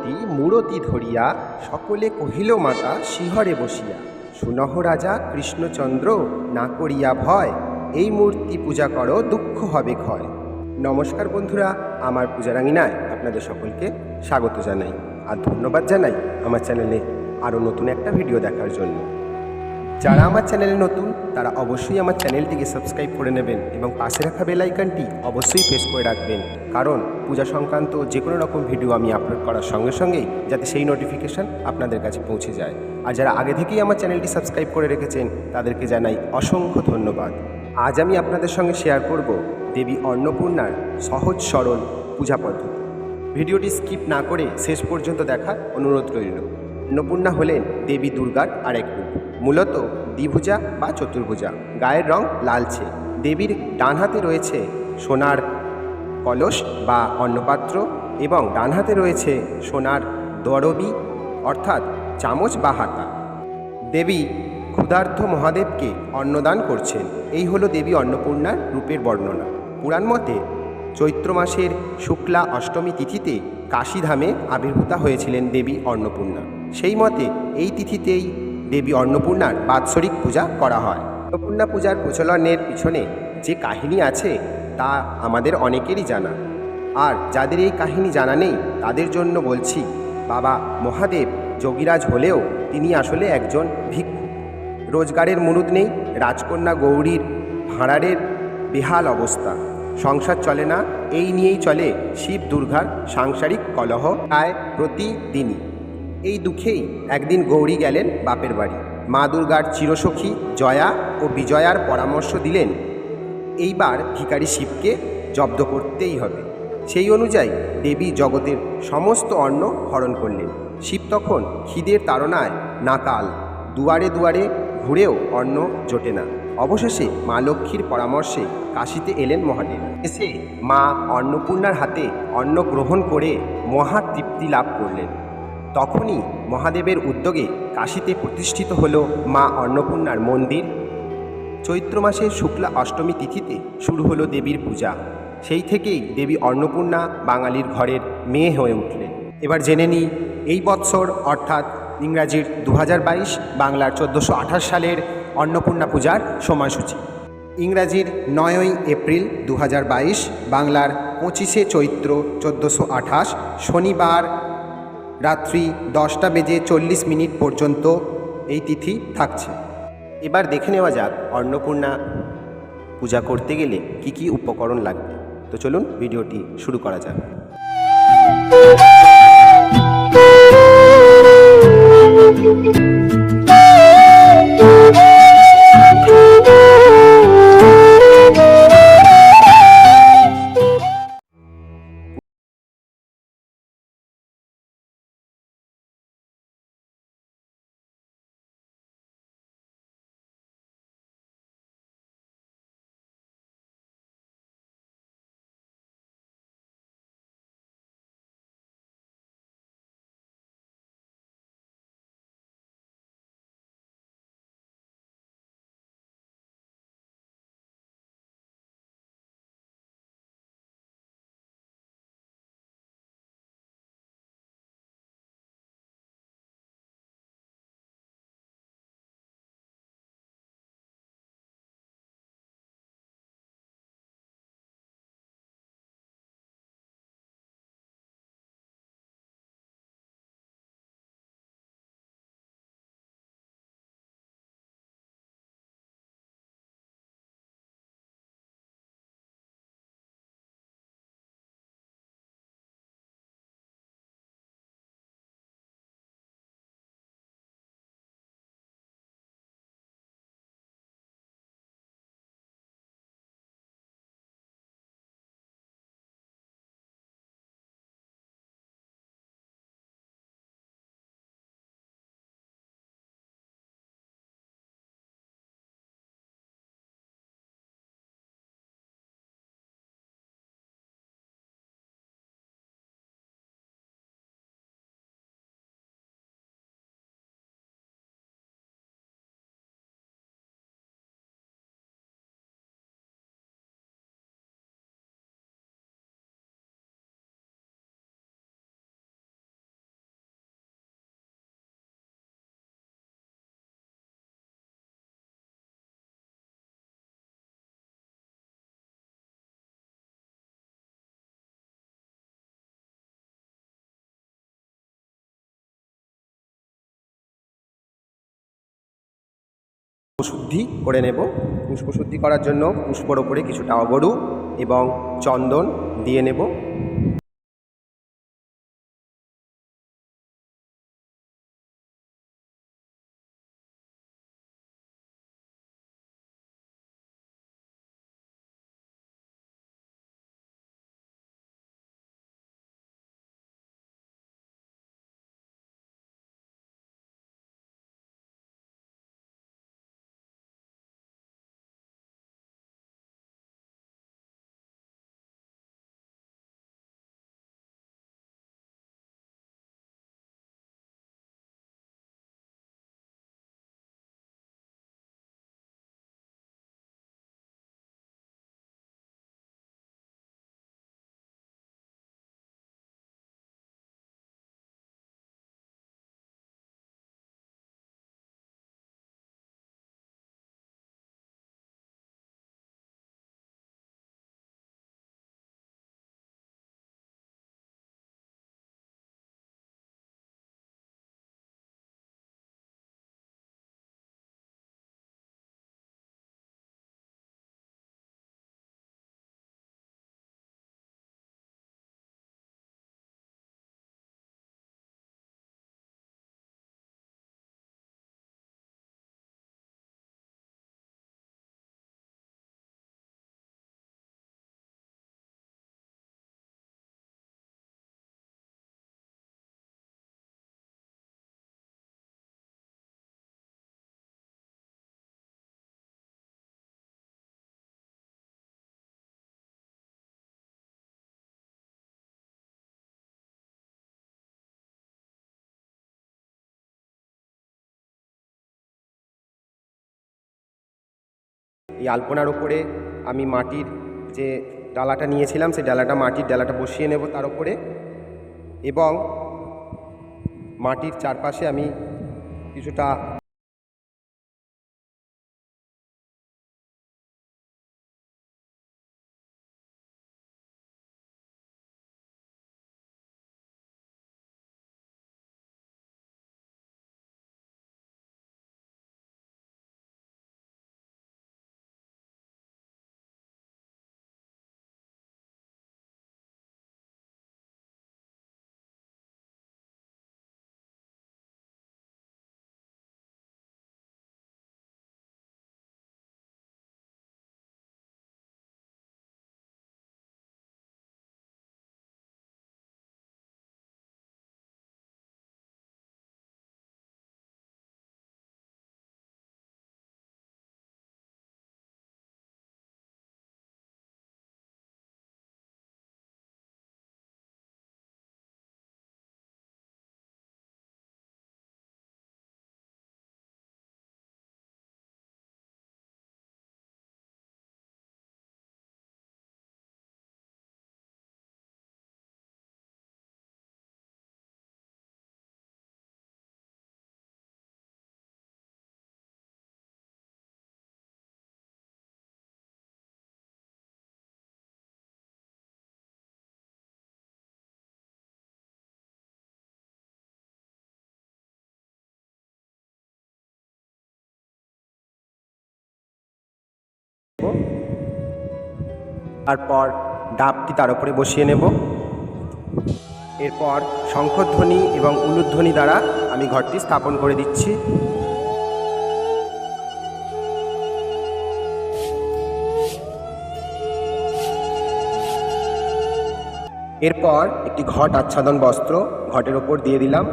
মূর্তি মূরতি ধরিয়া সকলে কহিল, মাতা, শিহরে বসিয়া। সুনহ রাজা, কৃষ্ণচন্দ্র, না করিয়া ভয়। এই মূর্তি পূজা করো, দুঃখ হবে ক্ষয়। নমস্কার বন্ধুরা, আমার পূজারাঙিনায় আপনাদের সকলকে স্বাগত জানাই আর ধন্যবাদ জানাই আমার চ্যানেলে আরও নতুন একটা ভিডিও দেখার জন্য। যারা আমার চ্যানেলে নতুন, তারা অবশ্যই আমার চ্যানেলটিকে সাবস্ক্রাইব করে নেবেন এবং পাশে রাখা বেল অবশ্যই প্রেস করে রাখবেন। কারণ পূজা সংক্রান্ত যে কোনো রকম ভিডিও আমি আপলোড করার সঙ্গে সঙ্গেই যাতে সেই নোটিফিকেশান আপনাদের কাছে পৌঁছে যায়। আর যারা আগে থেকেই আমার চ্যানেলটি সাবস্ক্রাইব করে রেখেছেন, তাদেরকে জানাই অসংখ্য ধন্যবাদ। আজ আমি আপনাদের সঙ্গে শেয়ার করব দেবী অন্নপূর্ণার সহজ সরল পূজা পদ্ধতি। ভিডিওটি স্কিপ না করে শেষ পর্যন্ত দেখার অনুরোধ রইল। অন্নপূর্ণা হলেন দেবী দুর্গার আরেক রূপ। মূলত দ্বিভুজা বা চতুর্ভুজা। গায়ের রং লালচে। দেবীর ডান হাতে রয়েছে সোনার কলস বা অন্নপাত্র এবং ডান হাতে রয়েছে সোনার দরবি অর্থাৎ চামচ বা হাতা। দেবী ক্ষুধার্থ মহাদেবকে অন্নদান করছেন। এই হলো দেবী অন্নপূর্ণার রূপের বর্ণনা। পুরাণ মতে চৈত্র মাসের শুক্লা অষ্টমী তিথিতে কাশীধামে আবির্ভূতা হয়েছিলেন দেবী অন্নপূর্ণা। সেই মতে এই তিথিতেই দেবী অন্নপূর্ণার বাৎসরিক পূজা করা হয়। অন্নপূর্ণা পূজার প্রচলনের পিছনে যে কাহিনী আছে, তা আমাদের অনেকেরই জানা। আর যাদের এই কাহিনী জানা নেই, তাদের জন্য বলছি, বাবা মহাদেব যোগীরাজ হলেও তিনি আসলে একজন ভিক্ষু। রোজগারের মুরুদ নেই, রাজকন্যা গৌরীর ভাঁড়ারের বেহাল অবস্থা। সংসার চলে না, এই নিয়েই চলে শিব দুর্গার সাংসারিক কলহ প্রায় প্রতিদিনই। এই দুঃখেই একদিন গৌরী গেলেন বাপের বাড়ি। মা দুর্গার চিরসখী জয়া ও বিজয়ার পরামর্শ দিলেন, এইবার ভিখারি শিবকে জব্দ করতেই হবে। সেই অনুযায়ী দেবী জগতের সমস্ত অন্ন হরণ করলেন। শিব তখন খিদের তাড়নায় নাকাল, দুয়ারে দুয়ারে ঘুরেও অন্ন জোটে না। অবশেষে মা লক্ষ্মীর পরামর্শে কাশিতে এলেন মহাদেব। এসে মা অন্নপূর্ণার হাতে অন্ন গ্রহণ করে মহা তৃপ্তি লাভ করলেন। তখনই মহাদেবের উদ্যোগে কাশীতে প্রতিষ্ঠিত হল মা অন্নপূর্ণার মন্দির। চৈত্র মাসের শুক্লা অষ্টমী তিথিতে শুরু হলো দেবীর পূজা। সেই থেকেই দেবী অন্নপূর্ণা বাঙালির ঘরের মেয়ে হয়ে উঠলেন। এবার জেনে নিই, এই বৎসর অর্থাৎ ইংরাজির দু হাজার বাইশ বাংলার চোদ্দোশো সালের অন্নপূর্ণা পূজার সময়সূচি। ইংরাজির নয়ই এপ্রিল দু হাজার বাইশ বাংলার পঁচিশে চৈত্র চোদ্দোশো শনিবার রাত্রি দশটা বেজে চল্লিশ মিনিট পর্যন্ত এই তিথি থাকছে। এবার দেখে নেওয়া যাক অন্নপূর্ণা পূজা করতে গেলে কি কি উপকরণ লাগবে। তো চলুন ভিডিওটি শুরু করা যাক। শুদ্ধি করে নেব। পুষ্পশুদ্ধি করার জন্য পুষ্পর ওপরে কিছুটা অগরু এবং চন্দন দিয়ে নেব। এই আলপনার ওপরে আমি মাটির যে ডালাটা নিয়েছিলাম, সেই ডালাটা মাটির ডালাটা বসিয়ে নেব তার ওপরে। এবং মাটির চারপাশে আমি কিছুটা তারপর ডাবটি তার উপরে বসিয়ে নেব। এরপর শঙ্খধ্বনি এবং উলুধ্বনি দ্বারা আমি ঘরটি স্থাপন করে দিচ্ছি। এরপর একটি ঘট আচ্ছাদন বস্ত্র ঘটের ওপর দিয়ে দিলাম।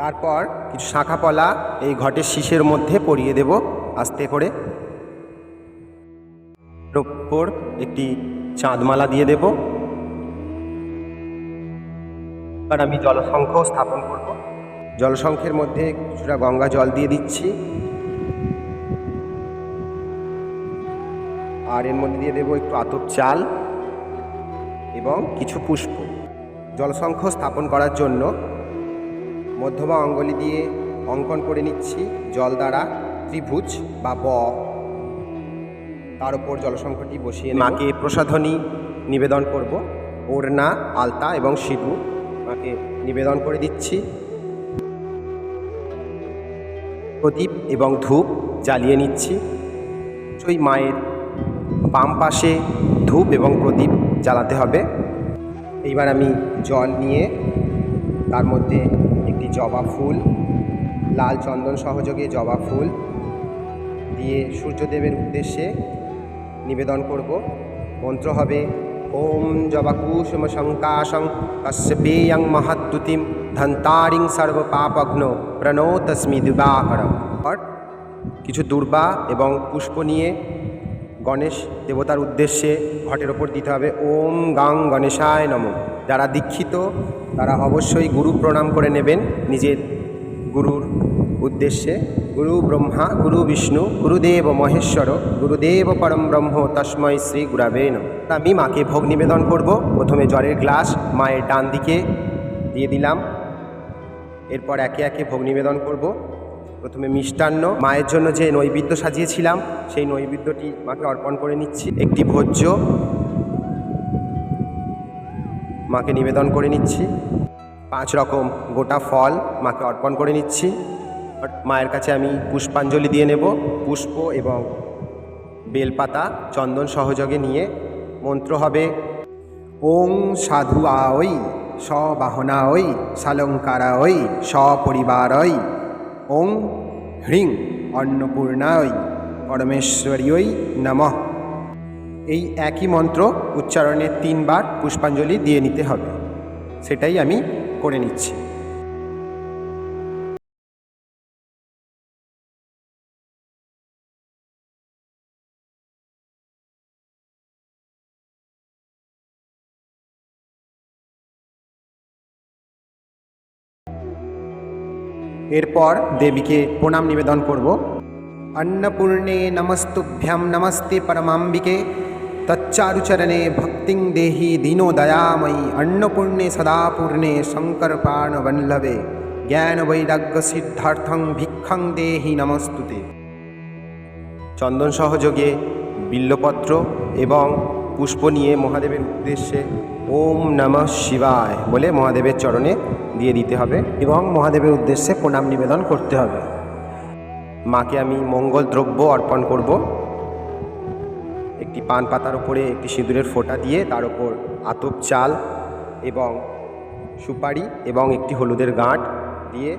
তারপর কিছু শাঁখাপলা এই ঘটের শীষের মধ্যে পরিয়ে দেব। আস্তে করে। এর ওপর একটি চাঁদমালা দিয়ে দেব। এবার আমি জলসংখ্য স্থাপন করব। জলসংখ্যের মধ্যে কিছুটা গঙ্গা জল দিয়ে দিচ্ছি। আর এর মধ্যে দিয়ে দেবো একটু আতপ চাল এবং কিছু পুষ্প। জলসংখ্য স্থাপন করার জন্য মধ্যমা অঙ্গলি দিয়ে অঙ্কন করে নিচ্ছি জল দ্বারা। ত্রিভুজ বা ব। তার উপর জলসংখ্যটি বসিয়ে মাকে প্রসাধনী নিবেদন করব। ওড়না, আলতা এবং সিঁদুর মাকে নিবেদন করে দিচ্ছি। প্রদীপ এবং ধূপ জ্বালিয়ে নিচ্ছি। ওই মায়ের বাম পাশে ধূপ এবং প্রদীপ জ্বালাতে হবে। এইবার আমি জল নিয়ে তার মধ্যে একটি জবা ফুল, লাল চন্দন সহযোগে জবা ফুল দিয়ে সূর্যদেবের উদ্দেশ্যে নিবেদন করব। মন্ত্র হবে, ওম জবাকুসুম শঙ্কাশং কশ্যপেয়ং মহাদ্যুতিম ধন্তারিং সর্বপাপঘ্ন প্রণো তস্মি দিবাকরম আর কিছু দুর্বা এবং পুষ্প নিয়ে গণেশ দেবতার উদ্দেশ্যে ঘটের ওপর দিতে হবে, ওম গাং গণেশায় নম। যারা দীক্ষিত, তারা অবশ্যই গুরু প্রণাম করে নেবেন, নিজের গুরুর উদ্দেশ্যে গুরু ব্রহ্মা, গুরু বিষ্ণু, গুরুদেব মহেশ্বর, গুরুদেব পরম ব্রহ্ম তস্মৈ শ্রী গুরাবে আমি মাকে ভোগ নিবেদন করব। প্রথমে জলের গ্লাস, মায়ের ডান দিকে দিয়ে দিলাম। এরপর একে একে ভোগ নিবেদন করব। প্রথমে মিষ্টান্ন, মায়ের জন্য যে নৈবেদ্য সাজিয়েছিলাম, সেই নৈবেদ্যটি মাকে অর্পণ করে নিচ্ছি। একটি ভোজ্য মাকে নিবেদন করে নিচ্ছি। পাঁচ রকম গোটা ফল মাকে অর্পণ করে নিচ্ছি। মায়ের কাছে আমি পুষ্পাঞ্জলি দিয়ে নেব। পুষ্প এবং বেলপাতা চন্দন সহযোগে নিয়ে মন্ত্র হবে, ওং সাধু আই সবাহনা ওই সালঙ্কারা ওই সপরিবারই ওং হ্রিং অন্নপূর্ণায় পরমেশ্বরীয় নমঃ। এই একই মন্ত্র উচ্চারণের তিনবার পুষ্পাঞ্জলি দিয়ে নিতে হবে। সেটাই আমি করে নিচ্ছি। এরপর দেবীকে প্রণাম নিবেদন করব। অন্নপূর্ণে নমস্তুভ্যাম নমস্তে পরমাম্বিকে, তচ্চারুচরণে ভক্তিং দেহি দীনো দয়াময়ী, অন্নপূর্ণে সদাপূর্ণে শঙ্কর প্রাণবল্লভে জ্ঞান বৈরাগ্য সিদ্ধার্থং ভিক্ষং দেহি নমস্তুতে। চন্দন সহযোগে বিল্লপত্র এবং পুষ্প নিয়ে মহাদেবের উদ্দেশ্যে ওম নমঃ শিবায় বলে মহাদেবের চরণে দিয়ে দিতে হবে এবং মহাদেবের উদ্দেশ্যে প্রণাম নিবেদন করতে হবে। মাকে আমি মঙ্গল দ্রব্য অর্পণ করব। একটি পান পাতার উপরে একটি সিঁদুরের ফোঁটা দিয়ে তার উপর আতপ চাল এবং সুপারি এবং একটি হলুদের গাঁট দিয়ে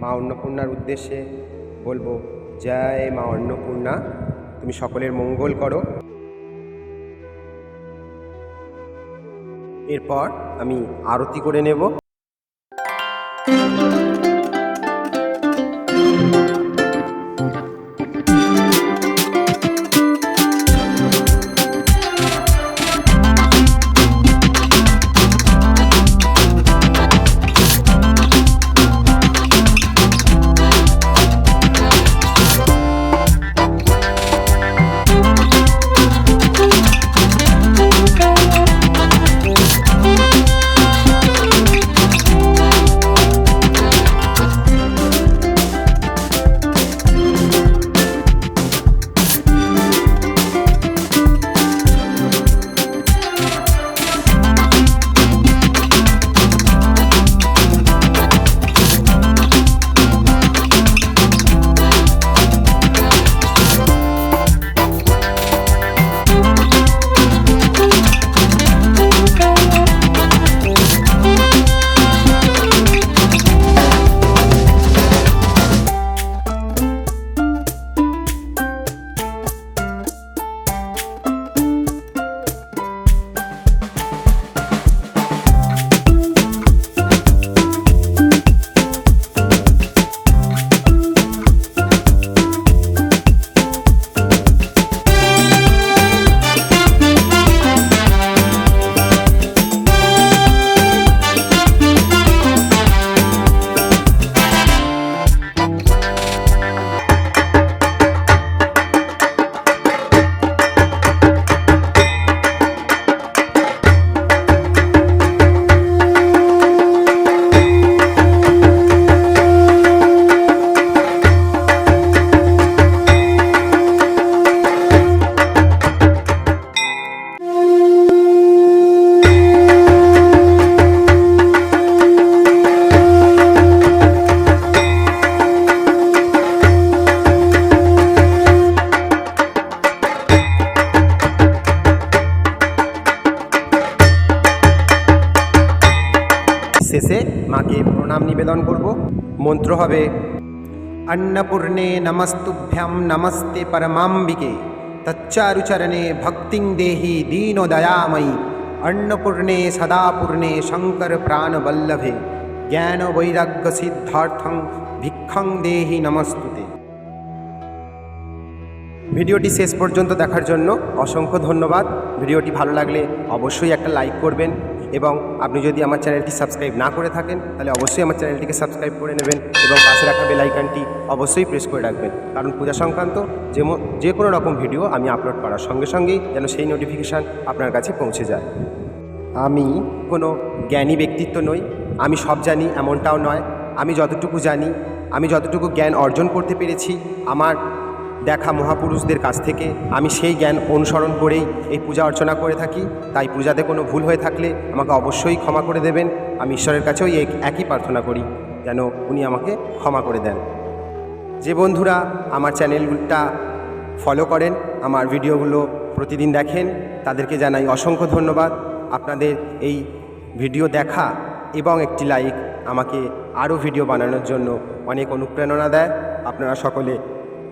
মা অন্নপূর্ণার উদ্দেশ্যে বলব, জয় মা অন্নপূর্ণা, তুমি সকলের মঙ্গল করো। এরপর আমি আরতি করে নেব। হবে। অন্নপূর্ণে নমস্তুভ্যাম নমস্তে পরমাম্বিকে। তচ্চারুচরণে ভক্তিং দেহি দীনদয়াময়ী অন্নপূর্ণে সদাপূর্ণে শঙ্কর প্রাণবল্লভে। জ্ঞান বৈরাগ্য সিদ্ধার্থং ভিক্ষং দেহি নমস্তুতে। ভিডিওটি শেষ পর্যন্ত দেখার জন্য অসংখ্য ধন্যবাদ। ভিডিওটি ভালো লাগলে অবশ্যই একটা লাইক করবেন। এবং আপনি যদি আমার চ্যানেলটি সাবস্ক্রাইব না করে থাকেন, তাহলে অবশ্যই আমার চ্যানেলটিকে সাবস্ক্রাইব করে নেবেন এবং পাশে রাখা বেল আইকনটি অবশ্যই প্রেস করে রাখবেন। কারণ পূজা সংক্রান্ত যে যে কোনো রকম ভিডিও আমি আপলোড করার সঙ্গে সঙ্গেই যেন সেই নোটিফিকেশান আপনার কাছে পৌঁছে যায়। আমি কোনো জ্ঞানী ব্যক্তিত্ব নই। আমি সব জানি, এমনটাও নয়। আমি যতটুকু জানি, আমি যতটুকু জ্ঞান অর্জন করতে পেরেছি, আমার দেখা মহাপুরুষদের কাছ থেকে। আমি সেই জ্ঞান অনুসরণ করেই এই পূজা অর্চনা করে থাকি। তাই পূজাতে কোনো ভুল হয়ে থাকলে আমাকে অবশ্যই ক্ষমা করে দেবেন। আমি ঈশ্বরের কাছেও একই প্রার্থনা করি, যেন উনি আমাকে ক্ষমা করে দেন। যে বন্ধুরা আমার চ্যানেলটা ফলো করেন, আমার ভিডিওগুলো প্রতিদিন দেখেন, তাদেরকে জানাই অসংখ্য ধন্যবাদ। আপনাদের এই ভিডিও দেখা এবং একটি লাইক আমাকে আরও ভিডিও বানানোর জন্য অনেক অনুপ্রেরণা দেয়। আপনারা সকলে